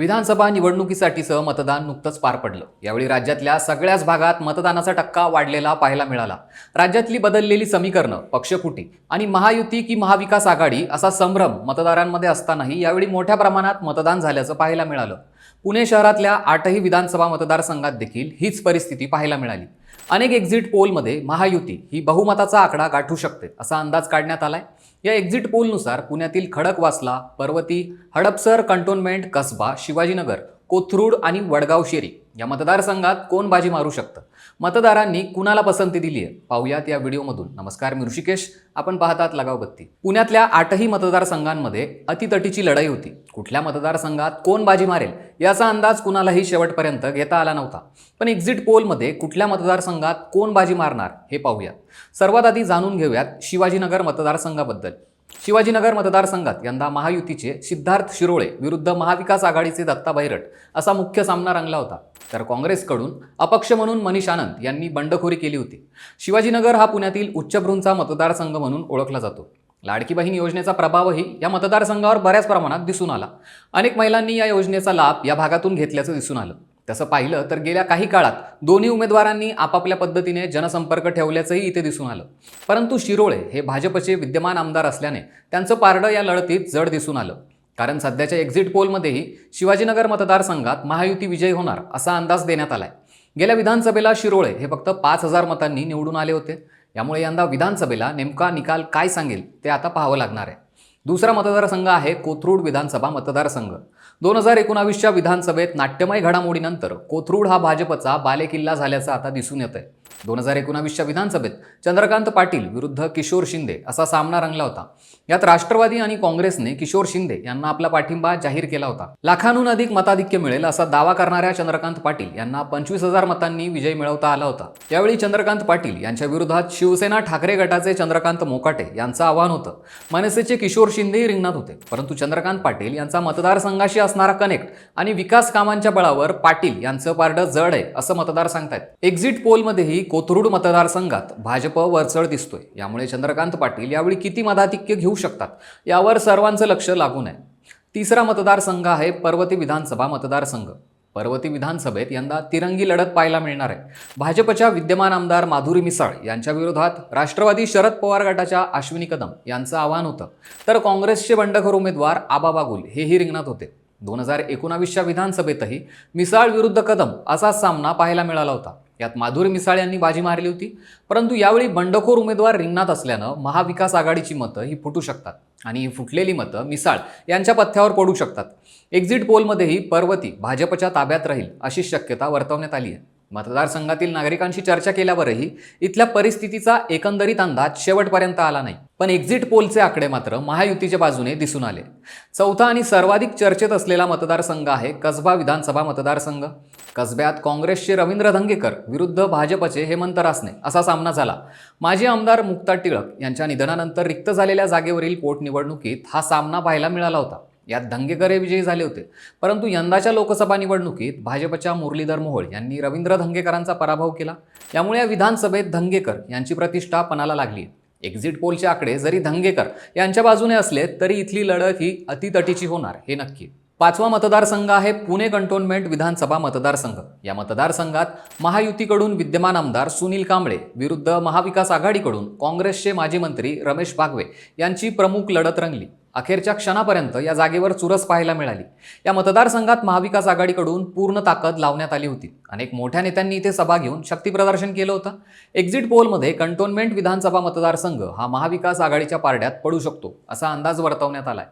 विधानसभा निवडणुकीसाठीचं मतदान नुकतंच पार पडलं. यावेळी राज्यातल्या सगळ्याच भागात मतदानाचा टक्का वाढलेला पाहायला मिळाला. राज्यातली बदललेली समीकरणं पक्षकुटी आणि महायुती की महाविकास आघाडी असा संभ्रम मतदारांमध्ये असतानाही यावेळी मोठ्या प्रमाणात मतदान झाल्याचं पाहायला मिळालं. पुणे शहरातल्या आठही विधानसभा मतदारसंघात देखील हीच परिस्थिती पाहायला मिळाली. अनेक एक्झिट पोलमध्ये महायुती ही बहुमताचा आकडा गाठू शकते असा अंदाज काढण्यात आलाय. या एक्झिट पोलनुसार पुण्यातील खडकवासला पर्वती हडपसर कंटोन्मेंट कसबा शिवाजीनगर कोथरूड आणि वडगाव शेरी या मतदारसंघात कोण बाजी मारू शकतं? मतदारांनी कुणाला पसंती दिली आहे पाहुयात या व्हिडिओमधून. नमस्कार मी ऋषिकेश. आपण पाहतात लगाव बत्ती पुण्यातल्या आठही मतदारसंघांमध्ये अतितटीची लढाई होती. कुठल्या मतदारसंघात कोण बाजी मारेल याचा अंदाज कुणालाही शेवटपर्यंत घेता आला नव्हता. पण एक्झिट पोलमध्ये कुठल्या मतदारसंघात कोण बाजी मारणार हे पाहूयात. सर्वात आधी जाणून घेऊयात शिवाजीनगर मतदारसंघाबद्दल. शिवाजीनगर मतदारसंघात यंदा महायुतीचे सिद्धार्थ शिरोळे विरुद्ध महाविकास आघाडीचे दत्ता बैरट असा मुख्य सामना रंगला होता. तर काँग्रेसकडून अपक्ष म्हणून मनीष आनंद यांनी बंडखोरी केली होती. शिवाजीनगर हा पुण्यातील उच्चभ्रूंचा मतदारसंघ म्हणून ओळखला जातो. लाडकी बहीण योजनेचा प्रभावही या मतदारसंघावर बऱ्याच प्रमाणात दिसून आला. अनेक महिलांनी या योजनेचा लाभ या भागातून घेतल्याचं दिसून आलं. तसं पाहिलं तर गेल्या काही काळात दोन्ही उमेदवारांनी आपापल्या पद्धतीने जनसंपर्क ठेवल्याचंही इथे दिसून आलं. परंतु शिरोळे हे भाजपचे विद्यमान आमदार असल्याने त्यांचं पारडं या लढतीत जड दिसून आलं. कारण सध्याच्या एक्झिट पोलमध्येही शिवाजीनगर मतदारसंघात महायुती विजय होणार असा अंदाज देण्यात आलाय. गेल्या विधानसभेला शिरोळे हे फक्त पाच हजार मतांनी निवडून आले होते. यामुळे यंदा विधानसभेला नेमका निकाल काय सांगेल ते आता पाहावं लागणार आहे. दुसरा मतदारसंघ आहे कोथरूड विधानसभा मतदारसंघ. दोन हजार एकोणावीसच्या विधानसभेत नाट्यमय घडामोडीनंतर कोथरूड हा भाजपचा बालेकिल्ला झाल्याचं आता दिसून येत आहे दोन हजार एकोणावीसच्या विधानसभेत चंद्रकांत पाटील विरुद्ध किशोर शिंदे असा सामना रंगला होता. यात राष्ट्रवादी आणि काँग्रेसने किशोर शिंदे यांना आपला पाठिंबा जाहीर केला होता. लाखांहून अधिक मताधिक्य मिळेल असा दावा करणाऱ्या चंद्रकांत पाटील यांना पंचवीस हजार मतांनी विजय मिळवता आला होता. यावेळी चंद्रकांत पाटील यांच्या विरोधात शिवसेना ठाकरे गटाचे चंद्रकांत मोकाटे यांचं आव्हान होतं. मनसेचे किशोर शिंदेही रिंगणात होते. परंतु चंद्रकांत पाटील यांचा मतदारसंघाशी असणारा कनेक्ट आणि विकास कामांच्या बळावर पाटील यांचं पारडं जड आहे असं मतदार सांगतायत. एक्झिट पोलमध्येही कोथरूड मतदारसंघात भाजप वरचढ दिसतोय. यामुळे चंद्रकांत पाटील यावेळी किती मताधिक्य घेऊ शकतात यावर सर्वांचं लक्ष लागून आहे तिसरा मतदारसंघ आहे पर्वती विधानसभा मतदारसंघ. पर्वती विधानसभेत यंदा तिरंगी लढत पाहायला मिळणार आहे. भाजपच्या विद्यमान आमदार माधुरी मिसाळ यांच्या विरोधात राष्ट्रवादी शरद पवार गटाच्या अश्विनी कदम यांचं आव्हान होतं. तर काँग्रेसचे बंडखोर उमेदवार आबा बागुल हेही रिंगणात होते. दोन हजार एकोणावीसच्या विधानसभेतही मिसाळ विरुद्ध कदम असाच सामना पाहायला मिळाला होता. यात माधुरी मिसाळ यांनी बाजी मारली होती. परंतु यावेळी बंडखोर उमेदवार रिंगणात असल्यानं महाविकास आघाडीची मतं ही फुटू शकतात आणि ही फुटलेली मतं मिसाळ यांच्या पथ्यावर पडू शकतात. एक्झिट पोलमध्येही पर्वती भाजपच्या ताब्यात राहील अशी शक्यता वर्तवण्यात आली आहे. मतदारसंघातील नागरिकांशी चर्चा केल्यावरही इथल्या परिस्थितीचा एकंदरीत अंदाज शेवटपर्यंत आला नाही. पण एक्झिट पोलचे आकडे मात्र महायुतीच्या बाजूने दिसून आले. चौथा आणि सर्वाधिक चर्चेत असलेला मतदारसंघ आहे कसबा विधानसभा मतदारसंघ. कसब्यात काँग्रेसचे रवींद्र धंगेकर विरुद्ध भाजपचे हेमंत रासने असा सामना झाला. माजी आमदार मुक्ता टिळक यांच्या निधनानंतर रिक्त झालेल्या जागेवरील पोटनिवडणुकीत हा सामना पाहायला मिळाला होता. यात धंगेकर हे विजयी झाले होते. परंतु यंदाच्या लोकसभा निवडणुकीत भाजपच्या मुरलीधर मोहोळ यांनी रवींद्र धंगेकरांचा पराभव केला. यामुळे या विधानसभेत धंगेकर यांची प्रतिष्ठा पणाला लागली एक्झिट पोलचे आकडे जरी धंगेकर यांच्या बाजूने असले तरी इथली लढत ही अतितटीची होणार हे नक्की. पाचवा मतदारसंघ आहे पुणे कंटोन्मेंट विधानसभा मतदारसंघ. या मतदारसंघात महायुतीकडून विद्यमान आमदार सुनील कांबळे विरुद्ध महाविकास आघाडीकडून काँग्रेसचे माजी मंत्री रमेश बागवे यांची प्रमुख लढत रंगली. अखेरच्या क्षणापर्यंत या जागेवर चुरस पाहायला मिळाली. या मतदारसंघात महाविकास आघाडीकडून पूर्ण ताकद लावण्यात आली होती. अनेक मोठ्या नेत्यांनी इथे सभा घेऊन शक्तीप्रदर्शन केलं होतं. एक्झिट पोलमध्ये कंटोन्मेंट विधानसभा मतदारसंघ हा महाविकास आघाडीच्या पारड्यात पडू शकतो असा अंदाज वर्तवण्यात आलाय.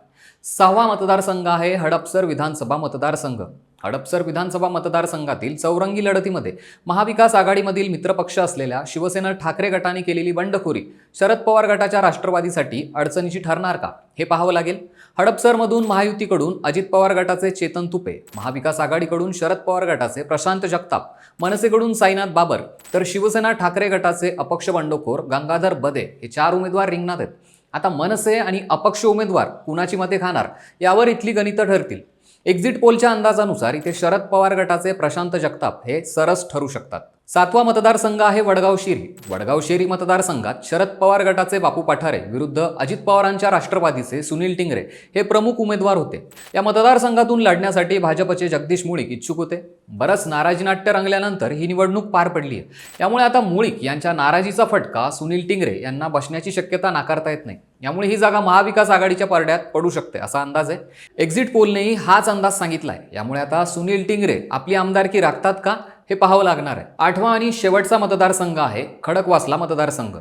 सहावा मतदारसंघ आहे हडपसर विधानसभा मतदारसंघ. हडपसर विधानसभा मतदारसंघातील चौरंगी लढतीमध्ये महाविकास आघाडीमधील मित्रपक्ष असलेल्या शिवसेना ठाकरे गटाने केलेली बंडखोरी शरद पवार गटाच्या राष्ट्रवादीसाठी अडचणीची ठरणार का? हे पाहावं लागेल. हडपसरमधून महायुतीकडून अजित पवार गटाचे चेतन तुपे महाविकास आघाडीकडून शरद पवार गटाचे प्रशांत जगताप मनसेकडून साईनाथ बाबर तर शिवसेना ठाकरे गटाचे अपक्ष बंडखोर गंगाधर बदे हे चार उमेदवार रिंगणात आहेत. आता मनसे आणि अपक्ष उमेदवार कुणाची मते खाणार? यावर इथली गणितं ठरतील. एक्झिट पोलच्या अंदाजानुसार इथे शरद पवार गटाचे प्रशांत जगताप हे सरस ठरू शकतात. सातवा मतदारसंघ आहे वडगाव शेरी. वडगाव शेरी मतदारसंघात शरद पवार गटाचे बापू पठारे विरुद्ध अजित पवारांच्या राष्ट्रवादीचे सुनील टिंगरे हे प्रमुख उमेदवार होते. या मतदारसंघातून लढण्यासाठी भाजपचे जगदीश मुळीक इच्छुक होते. बरंच नाराजी नाट्य रंगल्यानंतर ही निवडणूक पार पडली आहे. त्यामुळे आता मुळीक यांच्या नाराजीचा फटका सुनील टिंगरे यांना बसण्याची शक्यता नाकारता येत नाही. यामुळे ही जागा महाविकास आघाडीच्या परड्यात पडू शकते असा अंदाज आहे. एक्झिट पोलनेही हाच अंदाज सांगितला आहे यामुळे आता सुनील टिंगरे आपली आमदारकी राखतात का? हे पाहावं लागणार आहे. आठवा आणि शेवटचा मतदारसंघ आहे खडकवासला मतदारसंघ.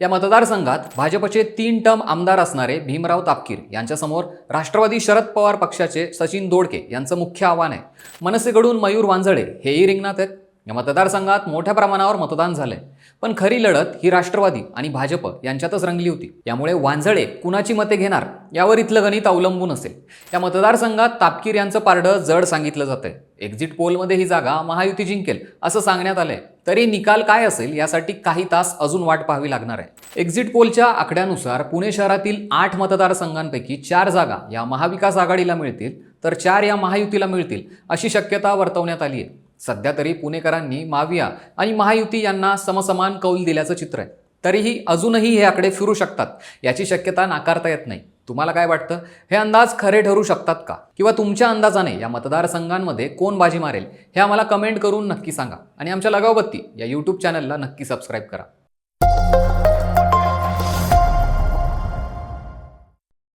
या मतदारसंघात भाजपचे तीन टर्म आमदार असणारे भीमराव तापकीर यांच्यासमोर राष्ट्रवादी शरद पवार पक्षाचे सचिन दोडके यांचं मुख्य आव्हान आहे. मनसेकडून मयूर वांजळे हेही रिंगणात आहेत. या मतदारसंघात मोठ्या प्रमाणावर मतदान झालंय. पण खरी लढत ही राष्ट्रवादी आणि भाजप यांच्यातच रंगली होती. यामुळे वांझळे कुणाची मते घेणार यावर इथलं गणित अवलंबून असेल. या मतदारसंघात तापकीर यांचं पारडं जड सांगितलं जातंय. एक्झिट पोलमध्ये ही जागा महायुती जिंकेल असं सांगण्यात आलंय. तरी निकाल काय असेल यासाठी काही तास अजून वाट पाहावी लागणार आहे. एक्झिट पोलच्या आकड्यानुसार पुणे शहरातील आठ मतदारसंघांपैकी चार जागा या महाविकास आघाडीला मिळतील तर चार या महायुतीला मिळतील अशी शक्यता वर्तवण्यात आली आहे सध्या तरी पुणेकरांनी माविया आणि महायुती यांना समसमान कौल दिल्याचं चित्र आहे. तरीही अजूनही हे आकडे फिरू शकतात याची शक्यता नाकारता येत नाही. तुम्हाला काय वाटतं? हे अंदाज खरे ठरू शकतात का? किंवा तुमच्या अंदाजाने या मतदारसंघांमध्ये कोण बाजी मारेल? हे आम्हाला कमेंट करून नक्की सांगा. आणि आमच्या लगावबत्ती या यूट्यूब चॅनलला नक्की सबस्क्राईब करा.